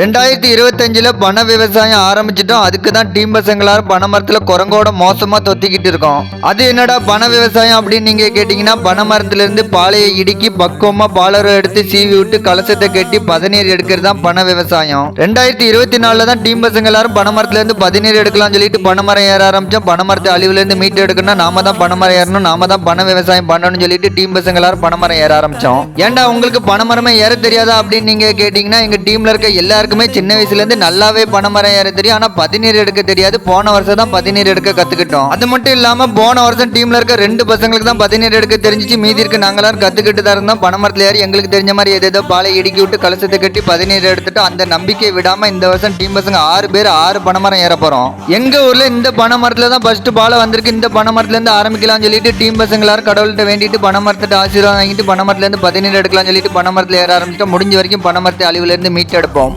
ரெண்டாயிரத்தி இருபத்தஞ்சில் பண விவசாயம் ஆரம்பிச்சிட்டோம். அதுக்கு தான் டீம் பசங்களாரும் பனை மரத்தில் குரங்கோட மோசமாக தொத்திக்கிட்டு இருக்கோம். அது என்னடா பண விவசாயம் அப்படின்னு நீங்கள் கேட்டிங்கன்னா பனை மரத்துலேருந்து பாலையை இடுக்கி பக்குவமாக பாலரை எடுத்து சீவி விட்டு கலசத்தை கட்டி பதநீர் எடுக்கிறது தான் பண விவசாயம். ரெண்டாயிரத்தி இருபத்தி நாலில் தான் டீம் பசங்க எல்லாரும் பனை மரத்துலேருந்து பதநீர் எடுக்கலாம்னு சொல்லிட்டு பனை மரம் ஏற ஆரம்பித்தோம் பனை மரத்தை அழிவுலேருந்து மீட்டு எடுக்கணும்னா நாம தான் பனை மரம் ஏறணும் நாம தான் பண விவசாயம் பண்ணணும்னு சொல்லிட்டு டீம் பசங்க எல்லாரும் பனை மரம் ஏற ஆரம்பித்தோம் ஏன்டா உங்களுக்கு பனை மரமே ஏற தெரியாதா அப்படின்னு நீங்கள் கேட்டிங்கன்னா எங்கள் டீமில் இருக்க எல்லாருக்குமே சின்ன வயசுல இருந்து நல்லாவே பனை மரம் ஏற தெரியும். ஆனா பதினீர் எடுக்க தெரியாது. போன வருஷம் தான் பதினீர் எடுக்க கத்துக்கிட்டோம். அது மட்டும் இல்லாம போன வருஷம் டீம்ல இருக்க ரெண்டு பசங்களுக்கு தான் பதினீர் எடுக்க தெரிஞ்சிச்சு. மீதி இருக்க நாங்களாம் கத்துக்கிட்டு தான் இருந்தோம். பனை ஏறி எங்களுக்கு தெரிஞ்ச மாதிரி ஏதேதோ பாலை இடுக்கி விட்டு கலசத்தை கட்டி பதினீர் எடுத்துட்டு அந்த நம்பிக்கையை விடாம இந்த வருஷம் டீம் பசங்க ஆறு பேர் ஆறு பனைமரம் ஏற போறோம். எங்க ஊர்ல இந்த பனைமரத்தில் தான் ஃபர்ஸ்ட் பாலை வந்திருக்கு. இந்த பனை இருந்து ஆரம்பிக்கலாம்னு சொல்லிட்டு டீம் பசங்க எல்லாரும் கடவுள்கிட்ட வேண்டிட்டு பனைமரத்திட்ட ஆசீர்வாதம் வாங்கிட்டு பனை இருந்து பதினீர் எடுக்கலாம்னு சொல்லிட்டு பனைமரத்துல ஏற ஆரம்பிச்சிட்டோம். முடிஞ்ச வரைக்கும் பனைமரத்தை அழிவுலேருந்து அழிவுல இருந்து எடுப்போம்